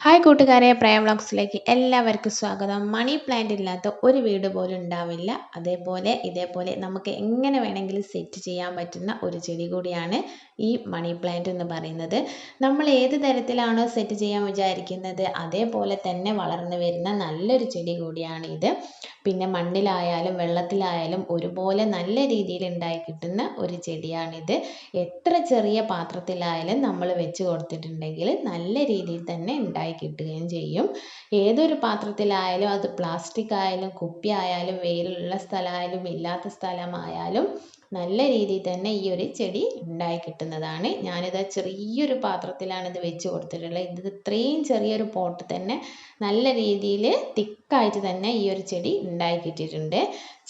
Hi കൂട്ടുകാരെ പ്രേം വ്ളോഗ്സിലേക്ക് എല്ലാവർക്കും സ്വാഗതം. മണി പ്ലാന്റ് ഇല്ലാത്ത ഒരു വീട് പോലും ഉണ്ടാവില്ല. അതേപോലെ ഇതേപോലെ നമുക്ക് എങ്ങനെ വേണമെങ്കിലും സെറ്റ് ചെയ്യാൻ പറ്റുന്ന ഒരു ചെടി കൂടിയാണ് ഈ മണി പ്ലാന്റ് എന്ന് പറയുന്നത്. നമ്മൾ ഏത് തരത്തിലാണോ സെറ്റ് ചെയ്യാൻ വിചാരിക്കുന്നത് അതേപോലെ തന്നെ വളർന്നു വരുന്ന നല്ലൊരു ചെടി കൂടിയാണ് ഇത് പിന്നെ മണ്ണിലായാലും വെള്ളത്തിലായാലും ഒരുപോലെ നല്ല രീതിയിൽ ഉണ്ടായി കിട്ടുന്ന ഒരു ചെടിയാണിത്. എത്ര ചെറിയ പാത്രത്തിലായാലും നമ്മൾ വെച്ച് കൊടുത്തിട്ടുണ്ടെങ്കിൽ നല്ല രീതിയിൽ തന്നെ ഉണ്ടായി കിട്ടുകയും ചെയ്യും. ഏതൊരു പാത്രത്തിലായാലും അത് പ്ലാസ്റ്റിക് ആയാലും കുപ്പി ആയാലും വെയിലുള്ള സ്ഥലമായാലും ഇല്ലാത്ത സ്ഥലമായാലും നല്ല രീതിയിൽ തന്നെ ഈ ഒരു ചെടി ഉണ്ടായി കിട്ടുന്നതാണ്. ഞാനിത് ചെറിയൊരു പാത്രത്തിലാണ് ഇത് വെച്ച് കൊടുത്തിട്ടുള്ളത്. ഇത് ഇത്രയും ചെറിയൊരു പോട്ട് തന്നെ നല്ല രീതിയിൽ തിക്കായിട്ട് തന്നെ ഈ ഒരു ചെടി ഉണ്ടായി കിട്ടിയിട്ടുണ്ട്.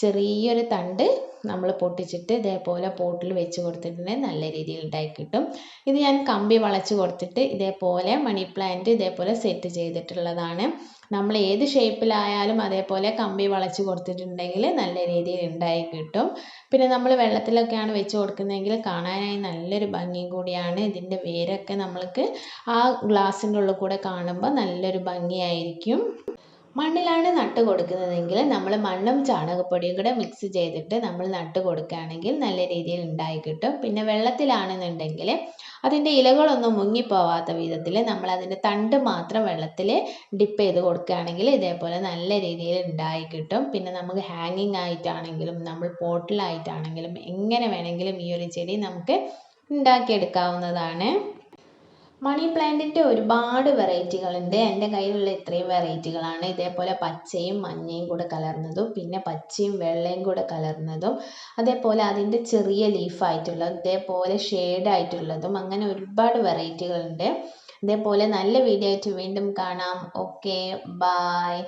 ചെറിയൊരു തണ്ട് നമ്മൾ പൊട്ടിച്ചിട്ട് ഇതേപോലെ പോട്ടിൽ വെച്ച് കൊടുത്തിട്ടുണ്ടെങ്കിൽ നല്ല രീതിയിൽ ഉണ്ടായി കിട്ടും. ഇത് ഞാൻ കമ്പി വളച്ച് കൊടുത്തിട്ട് ഇതേപോലെ മണി പ്ലാന്റ് ഇതേപോലെ സെറ്റ് ചെയ്തിട്ടുള്ളതാണ്. നമ്മൾ ഏത് ഷേപ്പിലായാലും അതേപോലെ കമ്പി വളച്ച് കൊടുത്തിട്ടുണ്ടെങ്കിൽ നല്ല രീതിയിൽ ഉണ്ടായി കിട്ടും. പിന്നെ നമ്മൾ വെള്ളത്തിലൊക്കെയാണ് വെച്ച് കൊടുക്കുന്നതെങ്കിൽ കാണാനായി നല്ലൊരു ഭംഗിയും കൂടിയാണ്. ഇതിന്റെ വേരൊക്കെ നമ്മൾക്ക് ആ ഗ്ലാസിന്റെ ഉള്ളിൽ കൂടെ കാണുമ്പോൾ നല്ലൊരു ഭംഗിയായിരിക്കും. മണ്ണിലാണ് നട്ട് കൊടുക്കുന്നതെങ്കിൽ നമ്മൾ മണ്ണും ചാണകപ്പൊടിയും കൂടെ മിക്സ് ചെയ്തിട്ട് നമ്മൾ നട്ട് കൊടുക്കുകയാണെങ്കിൽ നല്ല രീതിയിൽ ഉണ്ടായി കിട്ടും. പിന്നെ വെള്ളത്തിലാണെന്നുണ്ടെങ്കിൽ അതിന്റെ ഇലകളൊന്നും മുങ്ങിപ്പോവാത്ത വിധത്തിൽ നമ്മൾ അതിന്റെ തണ്ട് മാത്രം വെള്ളത്തിൽ ഡിപ്പ് ചെയ്ത് കൊടുക്കുകയാണെങ്കിൽ ഇതേപോലെ നല്ല രീതിയിൽ ഉണ്ടായി കിട്ടും. പിന്നെ നമുക്ക് ഹാങ്ങിങ് ആയിട്ടാണെങ്കിലും നമ്മൾ പോട്ടിലായിട്ടാണെങ്കിലും എങ്ങനെ വേണമെങ്കിലും ഈ ഒരു ചെടി നമുക്ക് ഉണ്ടാക്കിയെടുക്കാവുന്നതാണ്. മണി പ്ലാന്റിന്റെ ഒരുപാട് വെറൈറ്റികളുണ്ട് എന്റെ കയ്യിലുള്ള ഇത്രയും വെറൈറ്റികളാണ് ഇതേപോലെ പച്ചയും മഞ്ഞയും കൂടെ കലർന്നതും പിന്നെ പച്ചയും വെള്ളയും കൂടെ കലർന്നതും അതേപോലെ അതിന്റെ ചെറിയ ലീഫായിട്ടുള്ളതും ഇതേപോലെ ഷെയ്ഡായിട്ടുള്ളതും അങ്ങനെ ഒരുപാട് വെറൈറ്റികളുണ്ട് ഇതേപോലെ നല്ല വീഡിയോ ആയിട്ട് വീണ്ടും കാണാം. Okay bye